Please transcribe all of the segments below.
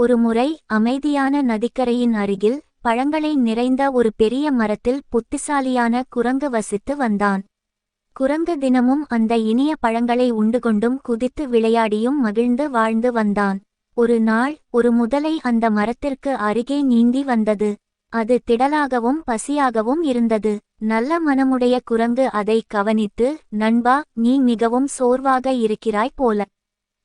ஒருமுறை அமைதியான நதிக்கரையின் அருகில் பழங்களை நிறைந்த ஒரு பெரிய மரத்தில் புத்திசாலியான குரங்கு வசித்து வந்தான். குரங்கு தினமும் அந்த இனிய பழங்களை உண்டுகொண்டும் குதித்து விளையாடியும் மகிழ்ந்து வாழ்ந்து வந்தான். ஒரு நாள் ஒரு முதலை அந்த மரத்திற்கு அருகே நீந்தி வந்தது. அது திடலாகவும் பசியாகவும் இருந்தது. நல்ல மனமுடைய குரங்கு அதை கவனித்து நண்பா நீ மிகவும் சோர்வாக இருக்கிறாய் போல.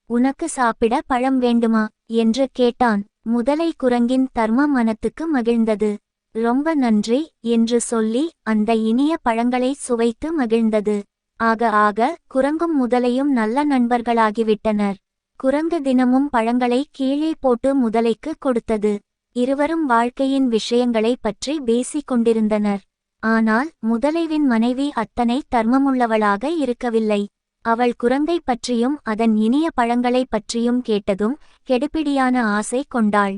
உனக்கு சாப்பிட பழம் வேண்டுமா? என்று கேட்டான். முதலை குரங்கின் தர்ம மனத்துக்கு மகிழ்ந்தது. ரொம்ப நன்றி என்று சொல்லி அந்த இனிய பழங்களை சுவைத்து மகிழ்ந்தது. ஆக ஆக குரங்கும் முதலையும் நல்ல நண்பர்களாகிவிட்டனர். குரங்கு தினமும் பழங்களை கீழே போட்டு முதலைக்கு கொடுத்தது. இருவரும் வாழ்க்கையின் விஷயங்களை பற்றி பேசிக் கொண்டிருந்தனர் ஆனால் முதலைவின் மனைவி அத்தனை தர்மமுள்ளவளாக இருக்கவில்லை. அவள் குரங்கை பற்றியும் அதன் இனிய பழங்களைப் பற்றியும் கேட்டதும் கெடுபிடியான ஆசை கொண்டாள்.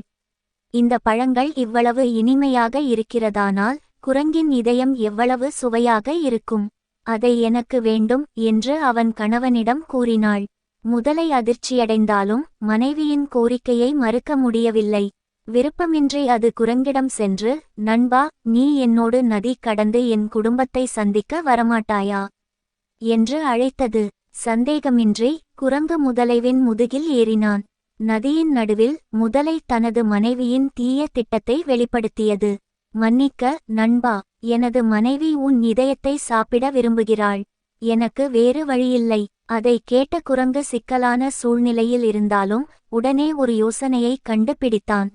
இந்த பழங்கள் இவ்வளவு இனிமையாக இருக்கிறதானால் குரங்கின் இதயம் எவ்வளவு சுவையாக இருக்கும். அதை எனக்கு வேண்டும் என்று அவன் கணவனிடம் கூறினாள். முதலை அதிர்ச்சியடைந்தாலும் மனைவியின் கோரிக்கையை மறுக்க முடியவில்லை. விருப்பமின்றி அது குரங்கிடம் சென்று நண்பா நீ என்னோடு நதி கடந்து என் குடும்பத்தை சந்திக்க வரமாட்டாயா என்று அழைத்தது. சந்தேகமின்றி குரங்கு முதலைவின் முதுகில் ஏறினான். நதியின் நடுவில் முதலை தனது மனைவியின் தீய திட்டத்தை வெளிப்படுத்தியது. மன்னிக்க நண்பா எனது மனைவி உன் இதயத்தை சாப்பிட விரும்புகிறாள். எனக்கு வேறு வழியில்லை. அதை கேட்ட குரங்கு சிக்கலான சூழ்நிலையில் இருந்தாலும் உடனே ஒரு யோசனையை கண்டுபிடித்தான்.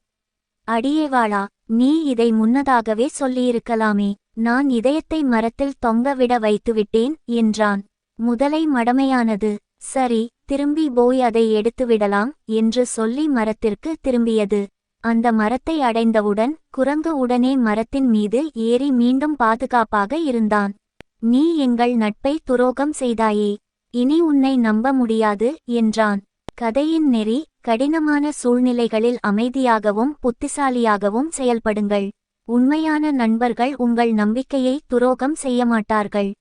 அடியேவாளா நீ இதை முன்னதாகவே சொல்லியிருக்கலாமே. நான் இதயத்தை மரத்தில் தொங்கவிட வைத்துவிட்டேன் என்றான். முதலை மடமையானது. சரி திரும்பி போய் அதை எடுத்துவிடலாம் என்று சொல்லி மரத்திற்கு திரும்பியது. அந்த மரத்தை அடைந்தவுடன் குரங்கு உடனே மரத்தின் மீது ஏறி மீண்டும் பாதுகாப்பாக இருந்தான். நீ எங்கள் நட்பை துரோகம் செய்தாயே இனி உன்னை நம்ப முடியாது என்றான். கதையின் நெறி கடினமான சூழ்நிலைகளில் அமைதியாகவும் புத்திசாலியாகவும் செயல்படுங்கள். உண்மையான நண்பர்கள் உங்கள் நம்பிக்கையை துரோகம் செய்ய மாட்டார்கள்.